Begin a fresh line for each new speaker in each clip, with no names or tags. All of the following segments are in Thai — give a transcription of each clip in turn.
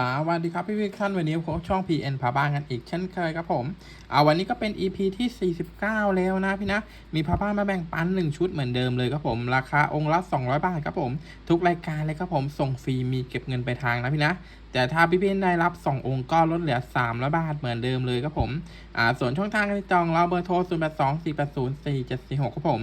สวัสดีครับพี่พี่ท่านวันนี้ผมช่อง PN พาบ้านกันอีกเช่นเคยครับผมเอาวันนี้ก็เป็น EP ที่ 49 แล้วนะพี่นะ มีพาบ้านมาแบ่งปัน 1 ชุดเหมือนเดิมเลยครับผม ราคาองค์ละ 200 บาทครับผม ทุกรายการเลยครับผม ส่งฟรีมีเก็บเงินไปทางนะพี่นะ แต่ถ้าพี่พี่ได้รับ 2 องค์ก็ลดเหลือ300บาทเหมือนเดิมเลยครับผมอ่าส่วนช่องทางการจองเราเบอร์โทร 0 8 2 4 8 0 4 7 4 6ครับผม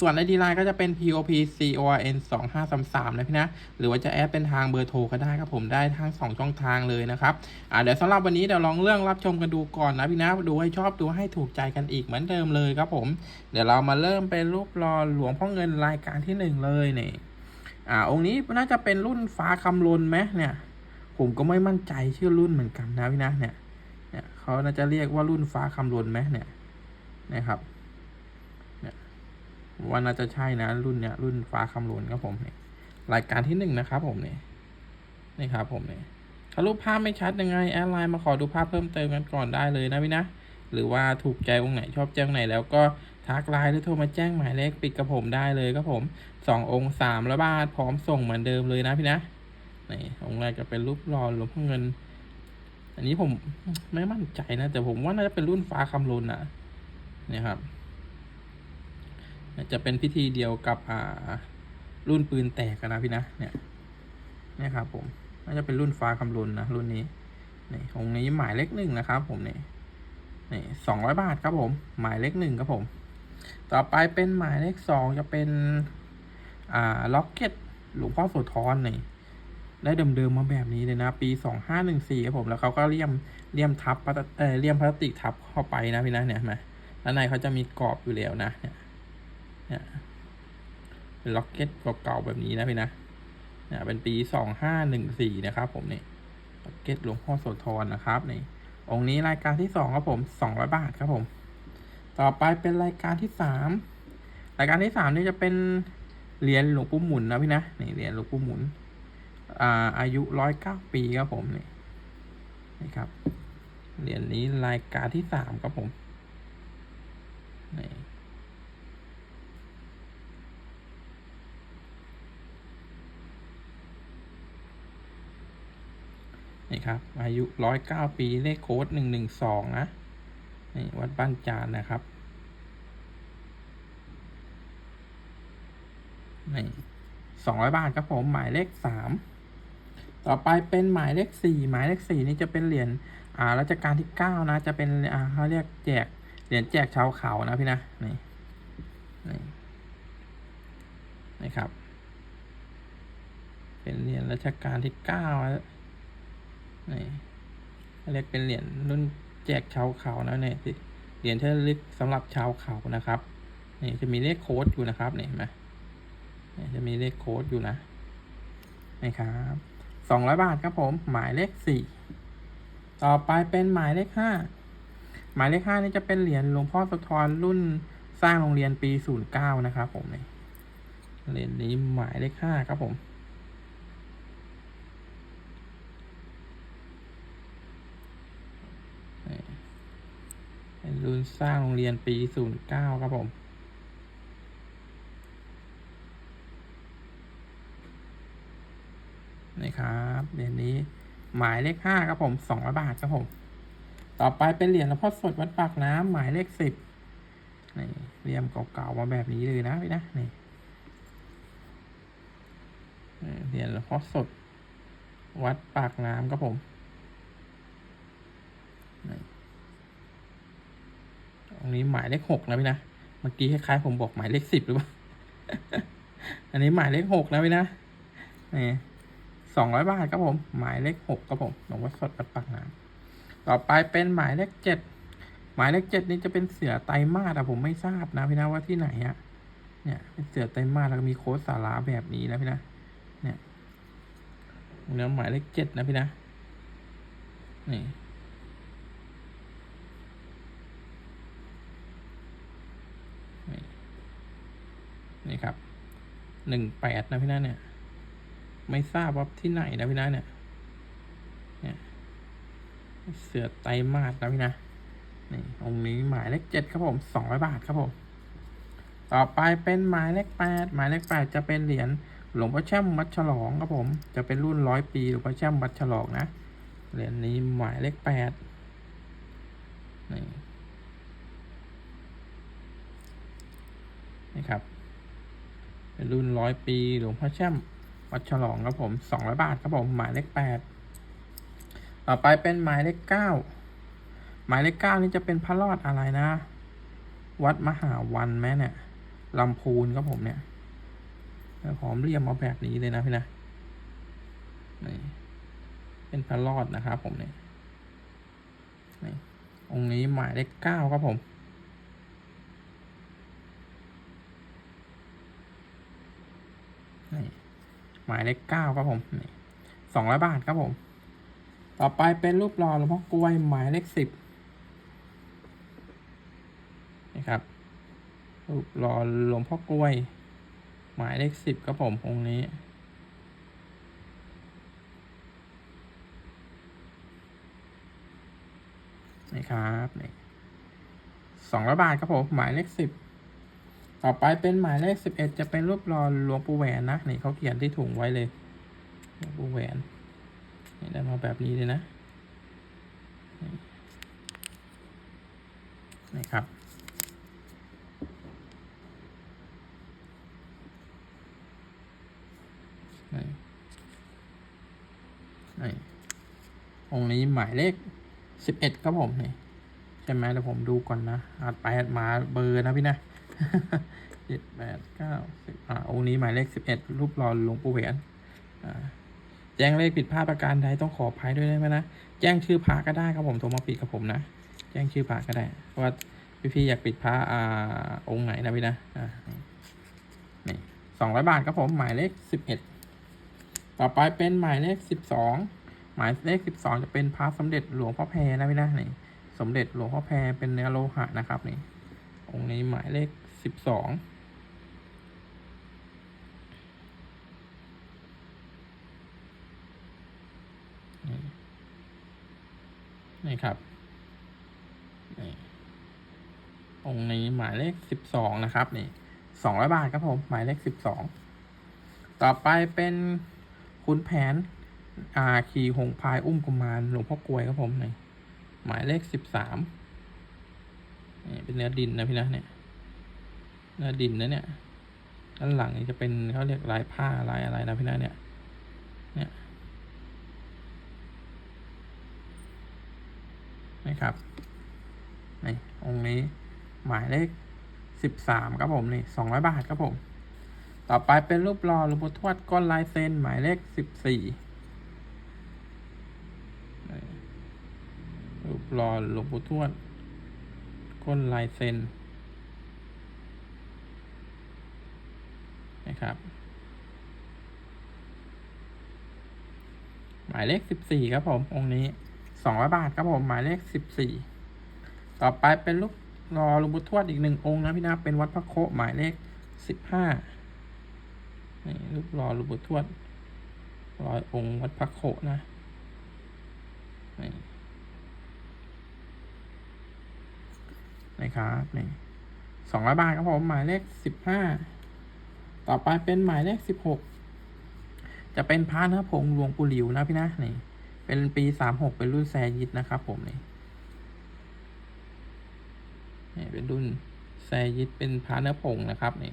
ส่วนไอดีไลน์ก็จะเป็น pop CORN 2 5 3 3นะพี่นะ หรือว่าจะแอดเป็นทางเบอร์โทรก็ได้ครับผมได้ทั้ง 2 ช่องทางเลยนะครับอ่าเดี๋ยวสำหรับวันนี้เดี๋ยวลองเรื่องรับชมกันดูก่อนนะพี่นะ ดูให้ชอบดูให้ถูกใจกันอีกเหมือนเดิมเลยครับผม เดี๋ยวเรามาเริ่มเป็นรูปรอหลวงพ่อเงินรายการที่หนึ่งเลยเนี่ยอ่าองค์นี้น่าจะเป็นรุ่นฟ้าคำลนไหมเนี่ย ผมก็ไม่มั่นใจชื่อรุ่นเหมือนกันนะพี่นะเนี่ยเนี่ยเขาน่าจะเรียกว่ารุ่นฟ้าคำลนไหมเนี่ยนะครับ ว่าน่าจะใช่นะรุ่นเนี้ยรุ่นฟ้าคำลนครับผมเนี่ยรายการที่หนึ่งนะครับผมเนี่ยนี่ครับผมเนี่ยถ้ารูปภาพไม่ชัดยังไงแอดไลน์มาขอดูภาพเพิ่มเติมกันก่อนได้เลยนะพี่นะ หรือว่าถูกใจองค์ไหนชอบแจ้งไหนแล้วก็ทักไลน์หรือโทรมาแจ้งหมายเลขปิดกับผมได้เลยครับผมสององค์สามร้อยบาทพร้อมส่งเหมือนเดิมเลยนะพี่นะนี่องค์แรกจะเป็นรูปหล่อหลวงพ่อเงิน อันนี้ผมไม่มั่นใจนะ แต่ผมว่าน่าจะเป็นรุ่นฟ้าคำลนนะนี่ครับ จะเป็นพิธีเดียวกับอ่ารุ่นปืนแตกนะพี่นะเนี่ยเนี่ยครับผมน่าจะเป็นรุ่นฟ้าคำลุนนะรุ่นนี้นี่องค์นี้หมายเลขหนึ่งนะครับ ผมนี่นี่สองร้อยบาทครับผม หมายเลขหนึ่งครับผม ต่อไปเป็นหมายเลขสองจะเป็นอ่าล็อกเก็ตหลวงพ่อโสธรนี่ได้เดิมๆมาแบบนี้เลยนะ ปีสองห้าหนึ่งสี่ครับผมแล้วเขาก็เลี่ยมเลี่ยมทับเออเลี่ยมพลาสติกทับเข้าไปนะพี่นะเนี่ยมาด้านในเขาจะมีกรอบอยู่แล้วนะเนี่ย เนี่ยเป็นล็อกเก็ตเก่าๆแบบนี้นะพี่นะเนี่ยเป็นปีสองห้าหนึ่งสี่นะครับ ผมนี่ล็อกเก็ตหลวงพ่อโสธรนะครับนี่องค์นี้รายการที่สองครับผมสองร้อยบาทครับผม ต่อไปเป็นรายการที่สามรายการที่สามนี่จะเป็นเหรียญหลวงปู่หมุนนะพี่นะนี่เหรียญหลวงปู่หมุนอ่าอายุร้อยเก้าปีครับผมนี่นี่ครับเหรียญนี้รายการที่สามครับผมนี่ นี่ครับ อายุร้อยเก้าปีเลขโค้ดหนึ่งหนึ่งสองนะนี่วัดบ้านจานนะครับนี่สองร้อยบาทครับผมหมายเลขสามต่อไปเป็นหมายเลขสี่หมายเลขสี่นี่จะเป็นเหรียญอ่ารัชกาลที่เก้านะ จะเป็นอ่าเขาเรียกแจกเหรียญแจกชาวเขานะพี่นะนี่นี่นี่ครับ เป็นเหรียญรัชกาลที่เก้า นี่เรียกเป็นเหรียญรุ่นแจกชาวเขานะเนี่ยสิเหรียญที่ระลึกสำหรับชาวเขานะครับนี่จะมีเลขโค้ดอยู่นะครับเนี่ยเห็นไหมนี่จะมีเลขโค้ดอยู่นะนี่ครับสองร้อยบาทครับผม หมายเลขสี่ต่อไปเป็นหมายเลขห้าหมายเลขห้านี่จะเป็นเหรียญหลวงพ่อสะทอนรุ่นสร้างโรงเรียนปีศูนย์เก้านะครับผมเนี่ยเหรียญนี้หมายเลขห้าครับผม เป็น รุนสร้างโรงเรียนปีศูนย์เก้าครับผม นี่ครับเหรียญนี้หมายเลขห้าครับผมสองร้อยบาทครับผม ต่อไปเป็นเหรียญหลวงพ่อสดวัดปากน้ำหมายเลขสิบนี่เรียมเก่าๆมาแบบนี้เลยนะพี่นะนี่นี่เหรียญหลวงพ่อสดวัดปากน้ำครับผมนี่ ตรงนี้หมายเลขหกนะพี่นะ เมื่อกี้คล้ายๆผมบอกหมายเลขสิบหรือเปล่า อันนี้หมายเลขหกนะพี่นะ นี่สองร้อยบาทครับผม หมายเลขหกครับผมหลวงพ่อสดปัดปากน้ำต่อไปเป็นหมายเลขเจ็ด หมายเลขเจ็ดนี้จะเป็นเสือไตมาสอะผมไม่ทราบนะพี่นะว่าที่ไหนอะเนี่ย เป็นเสือไตมาสแล้วก็มีโค้ดสาราแบบนี้นะพี่นะ เนี่ยเนื้อหมายเลขเจ็ดนะพี่นะ นี่ นี่ครับหนึ่งแปดนะพี่นะเนี่ย ไม่ทราบว่าที่ไหนนะพี่นะเนี่ยเนี่ยเสือไตมาสนะพี่นะนี่องค์นี้หมายเลขเจ็ดครับผมสองร้อยบาทครับผม ต่อไปเป็นหมายเลขแปดหมายเลขแปดจะเป็นเหรียญหลวงพ่อแช่มวัดฉลองครับผม จะเป็นรุ่นร้อยปีหลวงพ่อแช่มวัดฉลองนะเหรียญนี้หมายเลขแปดนี่นี่ครับ เป็นรุ่นร้อยปีหลวงพ่อแช่มวัดฉลองครับผมสองร้อยบาทครับผมหมายเลขแปดต่อไปเป็นหมายเลขเก้าหมายเลขเก้านี่จะเป็นพระรอดอะไรนะ วัดมหาวันแม่เนี่ยลำพูนครับผมเนี่ยหอมเรียมมาแบบนี้เลยนะพี่นะนี่เป็นพระรอดนะครับผมเนี่ยนี่องค์นี้หมายเลขเก้าครับผม นี่ หมายเลขเก้าครับผมสองร้อยบาทครับผม ต่อไปเป็นรูปหล่อหลวงพ่อกล้วยหมายเลขสิบนี่ครับ รูปหล่อหลวงพ่อกล้วย หมายเลขสิบครับผมองค์นี้นี่ครับนี่สองร้อยบาทครับผมหมายเลขสิบ ต่อไปเป็นหมายเลขสิบเอ็ดจะเป็นรูปหล่อหลวงปู่แหวนนะนี่เขาเขียนที่ถุงไว้เลยหลวงปู่แหวนนี่ได้มาแบบนี้เลยนะนี่ครับ นี่องค์นี้หมายเลขสิบเอ็ดครับผมนี่ใช่ไหมเดี๋ยวผมดูก่อนนะอาจไปอาจมาเบอร์นะพี่นะ เจ็ดแปดเก้าสิบอ่าองค์นี้หมายเลขสิบเอ็ดรูปหล่อหลวงปู่แหวนอ่าแจ้งเลขผิดพลาดประการใดต้องขออภัยด้วยได้ไหมนะ แจ้งชื่อพระก็ได้ครับผมโทรมาปิดกับผมนะ แจ้งชื่อพระก็ได้ เพราะว่าพี่ๆอยากปิดพระอ่าองค์ไหนนะพี่นะอ่านี่สองร้อยบาทครับผมหมายเลขสิบเอ็ดต่อไปเป็นหมายเลขสิบสองหมายเลขสิบสองจะเป็นพระสมเด็จหลวงพ่อแพรนะพี่นะนี่สมเด็จหลวงพ่อแพรเป็นเนื้อโลหะนะครับนี่องค์นี้หมายเลข สิบสองนี่ครับนี่องค์นี้หมายเลขสิบสองนะครับ นี่สองร้อยบาทครับผม หมายเลขสิบสองต่อไปเป็นคุณแผนอาขี่หงพายอุ้มกุมารหลวงพ่อกลวยครับผมนี่หมายเลขสิบสามนี่เป็นเนื้อดินนะพี่นะเนี่ย เนื้อดินนะเนี่ยด้านหลังนี่จะเป็นเขาเรียกลายผ้าลายอะไรนะพี่นะเนี่ย เนี่ยนะครับนี่องค์นี้หมายเลขสิบสามครับผมนี่สองร้อยบาทครับผม ต่อไปเป็นรูปหล่อหลวงปู่ทวดก้อนลายเซ็นหมายเลขสิบสี่รูปหล่อหลวงปู่ทวดก้นลายเซ็น นะครับ หมายเลขสิบสี่ครับผมองค์นี้สองร้อยบาทครับผมหมายเลขสิบสี่ต่อไปเป็นรูปรอหลวงปู่ทวดอีกหนึ่งองค์นะพี่นะเป็นวัดพระโคหมายเลขสิบห้านี่รูปรอหลวงปู่ทวดร้อยองค์วัดพระโคนะนี่นะครับนี่สองร้อยบาทครับผมหมายเลขสิบห้า ต่อไปเป็นหมายเลขสิบหกจะเป็นพระเนื้อผงหลวงปู่หลิวนะพี่นะนี่ เป็นปีสามหกเป็นรุ่นแซยิดนะครับ ผมนี่นี่เป็นรุ่นแซยิดเป็นพระเนื้อผงนะครับนี่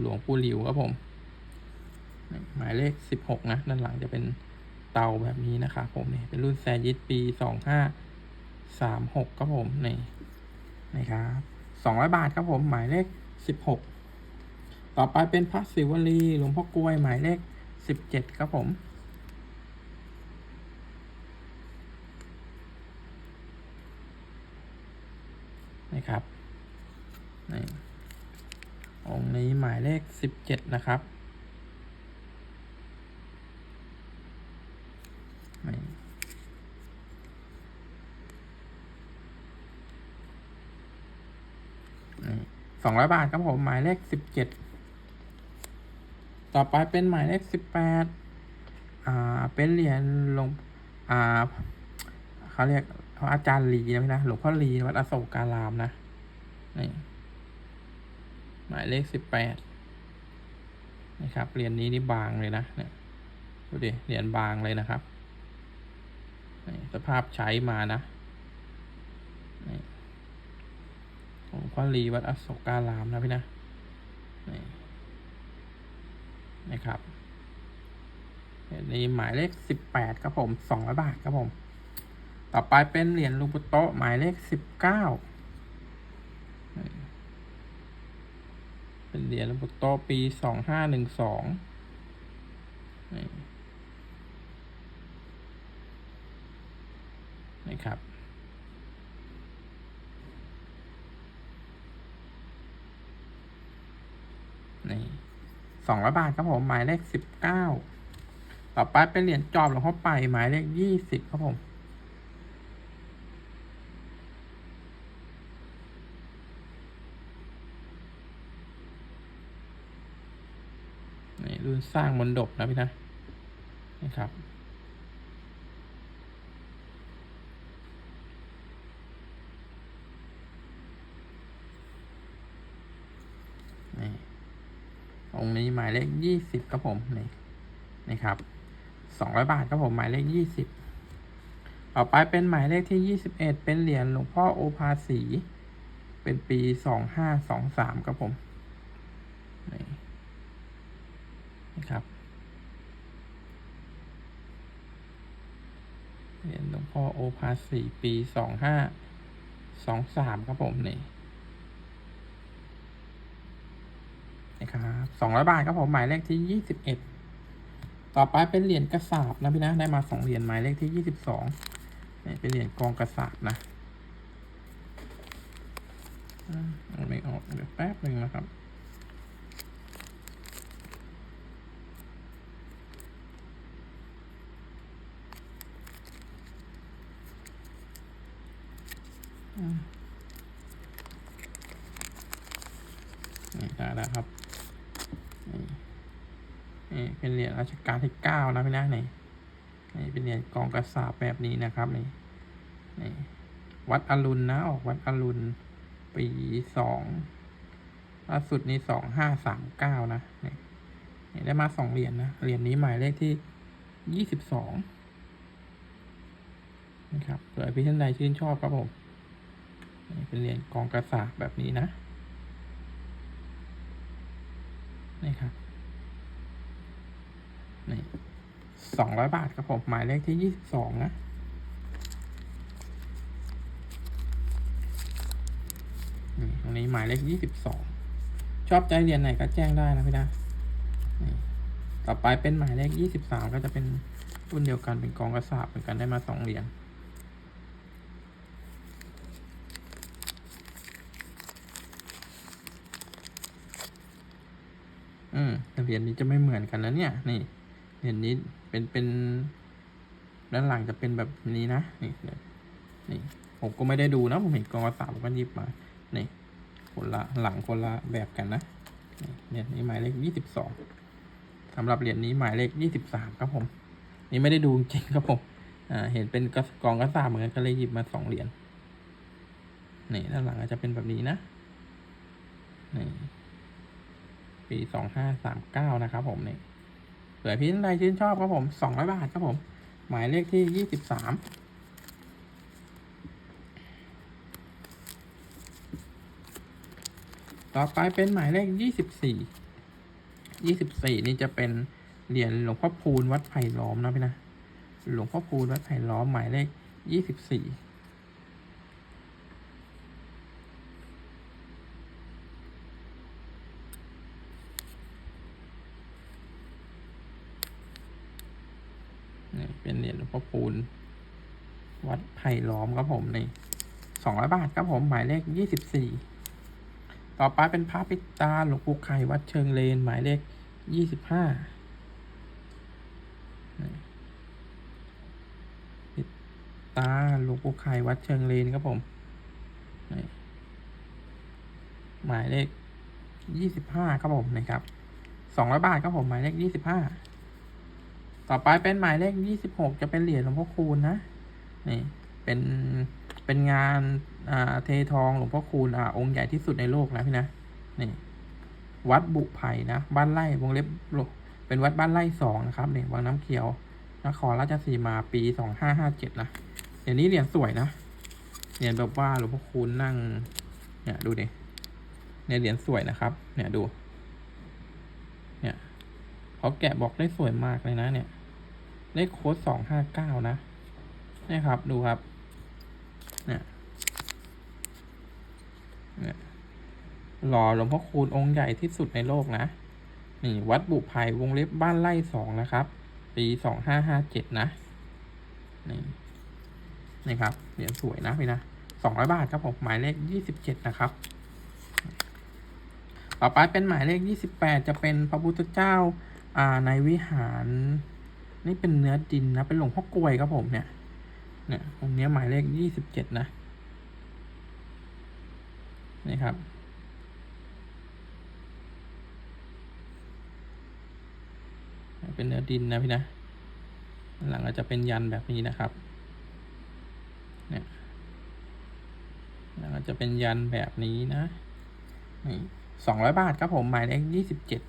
หลวงปู่หลิวครับผมหมายเลขสิบหกนะด้านหลังจะเป็นเตาแบบนี้นะครับผมนี่เป็นรุ่นแซยิดปีสองห้าสามหกครับผมนี่นี่ครับสองร้อยบาทครับผมหมายเลข สิบหกต่อไปเป็นพระศิวลีหลวงพ่อกลวยหมายเลขสิบเจ็ดครับผมนี่ครับนี่องค์นี้หมายเลขสิบเจ็ดนะครับ นี่ สองร้อยบาทครับผม หมายเลขสิบเจ็ดต่อไปเป็นหมายเลขสิบแปดอ่า เป็นเหรียญหลวงอ่าเขาเรียกอาจารย์ลีนะพี่นะ หลวงพ่อลีวัดอโศการามนะ นี่ หมายเลขสิบแปดนะครับ เหรียญนี้นี่บางเลยนะ เนี่ยดูดิ เหรียญบางเลยนะครับนี่สภาพใช้มานะนี่ของ พ่อลีวัดอโศการามนะพี่นะนี่นะครับนนี้หมายเลขสิบแปดครับผมสองร้อยบาทครับผม ต่อไปเป็นเหรียญลูกปุโตะหมายเลขสิบเก้าเป็นเหรียญลูกปุโตะปีสองห้าหนึ่งสองนี่ครับ นี่สองร้อยบาทครับผม หมายเลขสิบเก้าต่อไปเป็นเหรียญจอบหลวงพ่อไป หมายเลขยี่สิบครับผม นี่รุ่นสร้างมนดบนะพี่นะ นี่ครับ นี่ องค์นี้หมายเลขยี่สิบครับผมนี่นี่ครับสองร้อยบาทครับผมหมายเลขยี่สิบต่อไปเป็นหมายเลขที่ยี่สิบเอ็ดเป็นเหรียญหลวงพ่อโอภาสีเป็นปีสองห้าสองสามครับผมนี่นะครับเหรียญหลวงพ่อโอภาสีปีสองห้าสองสามครับผมนี่ นะครับสองร้อยบาทครับผมหมายเลขที่ยี่สิบเอ็ดต่อไปเป็นเหรียญกระสาบนะพี่นะได้มาสองเหรียญหมายเลขที่ยี่สิบสองนี่เป็นเหรียญกองกระสาบนะเอาไม่ออกเดี๋ยวแป๊บหนึ่งนะครับนี่ได้แล้วครับ นี่เป็นเหรียญรัชกาลที่เก้านะพี่นะนี่นี่เป็นเหรียญกองกระสาบแบบนี้นะครับนี่นี่วัดอรุณนะออกวัดอรุณปีสองล่าสุดนี้สองห้าสามเก้านะนี่นี่ได้มาสองเหรียญนะเหรียญนี้หมายเลขที่ยี่สิบสองนะครับเผื่อพี่ท่านใดชื่นชอบครับผมนี่เป็นเหรียญกองกระสาบแบบนี้นะนี่ครับ นี่ สองร้อยบาทครับผม หมายเลขที่ยี่สิบสองนะนี่ตรงนี้หมายเลขยี่สิบสองชอบใจเหรียญไหนก็แจ้งได้นะพี่นะต่อไปเป็นหมายเลขยี่สิบสามก็จะเป็นรุ่นเดียวกันเป็นกองกระสาบเหมือนกันได้มาสองเหรียญอืมแต่เหรียญนี้จะไม่เหมือนกันนะเนี่ย นี่ เหรียญนี้เป็นเป็นด้านหลังจะเป็นแบบนี้นะนี่นี่ผมก็ไม่ได้ดูนะผมเห็นกองกระสาผมก็หยิบมานี่คนละหลังคนละแบบกันนะนี่เหรียญนี้หมายเลขยี่สิบสองสำหรับเหรียญนี้หมายเลขยี่สิบสามครับผม นี่ไม่ได้ดูจริงครับผมอ่าเห็นเป็นกองกระสาเหมือนกันก็เลยหยิบมาสองเหรียญนี่ด้านหลังอาจจะเป็นแบบนี้นะนี่ปีสองห้าสามเก้านะครับผมนี่ เผื่อพี่ท่านใดชื่นชอบครับผมสองร้อยบาทครับผม หมายเลขที่ยี่สิบสามต่อไปเป็นหมายเลขยี่สิบสี่ ยี่สิบสี่นี่จะเป็นเหรียญหลวงพ่อพูนวัดไผ่ล้อมนะพี่นะ หลวงพ่อพูนวัดไผ่ล้อมหมายเลขยี่สิบสี่ นี่ เป็นเหรียญหลวงพ่อปูน วัดไผ่ล้อมครับผมนี่สองร้อยบาทครับผมหมายเลขยี่สิบสี่ต่อไปเป็นพระปิดตาหลวงปู่ไข่วัดเชิงเลนหมายเลขยี่สิบห้าปิดตาหลวงปู่ไข่วัดเชิงเลนครับผมหมายเลขยี่สิบห้าครับผมนะครับสองร้อยบาทครับผมหมายเลขยี่สิบห้า ต่อไปเป็นหมายเลขยี่สิบหกจะเป็นเหรียญหลวงพ่อคูณนะ นี่ เป็น เป็นงานอ่าเททองหลวงพ่อคูณอ่าองค์ใหญ่ที่สุดในโลกนะพี่นะ นี่ วัดบุไผ่นะ บ้านไร่วงเล็บเป็นวัดบ้านไร่สองนะครับนี่วังน้ำเขียวนครราชสีมาปีสองห้าห้าเจ็ดนะเดี๋ยวนี้เหรียญสวยนะ เหรียญแบบว่าหลวงพ่อคูณนั่ง เนี่ยดูดิเนี่ยเหรียญสวยนะครับ เนี่ยดู เนี่ยเขาแกะบอกได้สวยมากเลยนะเนี่ย เลขโค้ดสองห้าเก้านะนี่ครับ ดูครับ เนี่ยเนี่ยหล่อหลวงพ่อคูณองค์ใหญ่ที่สุดในโลกนะ นี่ วัดบุไผ่วงเล็บบ้านไร่สองนะครับ ปีสองห้าห้าเจ็ดนะ นี่นี่ครับเหรียญสวยนะพี่นะสองร้อยบาทครับผมหมายเลขยี่สิบเจ็ดนะครับ ต่อไปเป็นหมายเลขยี่สิบแปดจะเป็นพระพุทธเจ้าอ่าในวิหาร นี่เป็นเนื้อดินนะเป็นหลวงพ่อกลวยครับผมเนี่ย เนี่ยตรงเนี้ยหมายเลขยี่สิบเจ็ดนะ นี่ครับ เป็นเนื้อดินนะพี่นะ หลังก็จะเป็นยันแบบนี้นะครับ เนี่ยหลังก็จะเป็นยันแบบนี้นะนี่สองร้อยบาทครับผมหมายเลขยี่สิบเจ็ด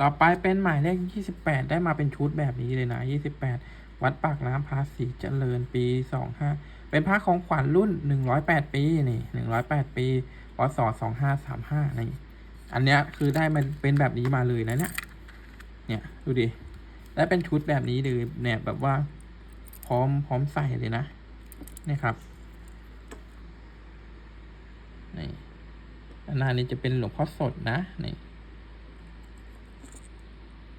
ต่อไปเป็นหมายเลขยี่สิบแปดได้มาเป็นชุดแบบนี้เลยนะยี่สิบแปดวัดปากน้ำภาษีเจริญปีสองห้าเป็นพระของขวัญรุ่นหนึ่งร้อยแปดปีนี่หนึ่งร้อยแปดปีพศสองห้าสามห้านี่ อันเนี้ยคือได้มันเป็นแบบนี้มาเลยนะเนี่ย เนี่ยดูดิและเป็นชุดแบบนี้เลยเนี่ยแบบว่าพร้อมพร้อมใส่เลยนะนี่ครับ นี่อันหน้านี้จะเป็นหลวงพ่อสดนะนี่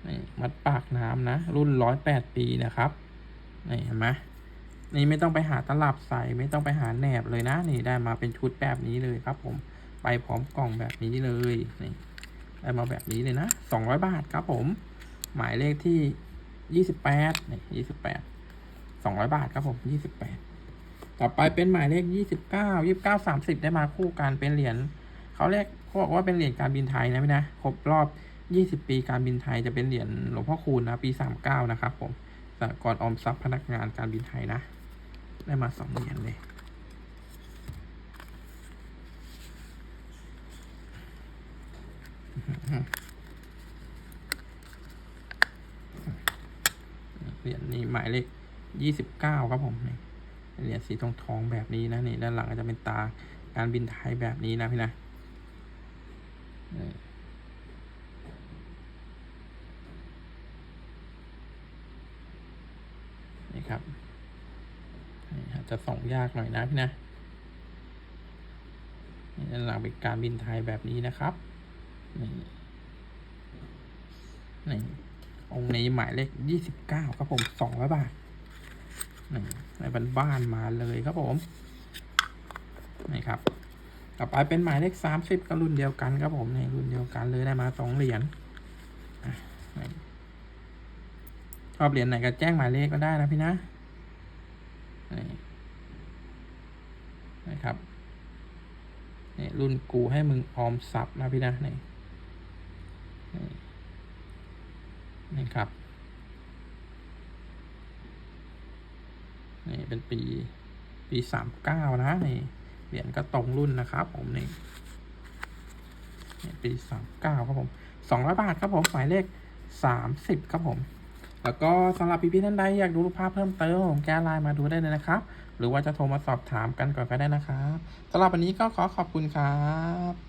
นี่มัดปากน้ำนะ รุ่นร้อยแปดปีนะครับนี่เห็นไหมนี่ไม่ต้องไปหาตลับใส่ไม่ต้องไปหาแหนบเลยนะ นี่ได้มาเป็นชุดแบบนี้เลยครับ ผมไปพร้อมกล่องแบบนี้เลยนี่ได้มาแบบนี้เลยนะสองร้อยบาทครับ ผม หมายเลขที่ยี่สิบแปดนี่ยี่สิบแปดสองร้อยบาทครับผมยี่สิบแปดต่อไปเป็นหมายเลขยี่สิบเก้ายี่สิบเก้าสามสิบได้มาคู่กันเป็นเหรียญเขาเรียกเขาบอกว่าเป็นเหรียญการบินไทยนะพี่นะครบรอบ ยี่สิบปีการบินไทยจะเป็นเหรียญหลวงพ่อคูณนะ ปีสามเก้านะครับผมสหกรณ์ออมทรัพย์พนักงานการบินไทยนะ ได้มาสองเหรียญเลยเหรียญนี้หมายเลขยี่สิบเก้าครับผมเหรียญสีทองทองแบบนี้นะนี่ด้านหลังก็จะเป็นตาการบินไทยแบบนี้นะพี่นะนี่นี่ ครับอาจจะส่องยากหน่อยนะพี่นะนี่ด้านหลังเป็นการบินไทยแบบนี้นะครับนี่นี่องค์นี้หมายเลขยี่สิบเก้าครับผมสองร้อยบาทนี่ในบ้านบ้านมาเลยครับผมนี่ครับต่อไปเป็นหมายเลขสามสิบก็รุ่นเดียวกันครับผมนี่รุ่นเดียวกันเลยได้มาสองเหรียญอะ ชอบเหรียญไหนก็แจ้งหมายเลขก็ได้นะพี่นะนี่นะครับนี่รุ่นกูให้มึงออมทรัพย์นะพี่นะนี่นี่นี่ครับนี่เป็นปีปีสามเก้านะนี่เหรียญก็ตรงรุ่นนะครับ ผมนี่นี่ปีสามเก้าครับผมสองร้อยบาทครับผมหมายเลขสามสิบครับผม แล้วก็สำหรับพี่ๆท่านใดอยากดูรูปภาพเพิ่มเติมผมแก้ไลน์มาดูได้เลยนะครับ หรือว่าจะโทรมาสอบถามกันก่อนก็ได้นะครับสำหรับวันนี้ก็ขอขอบคุณครับ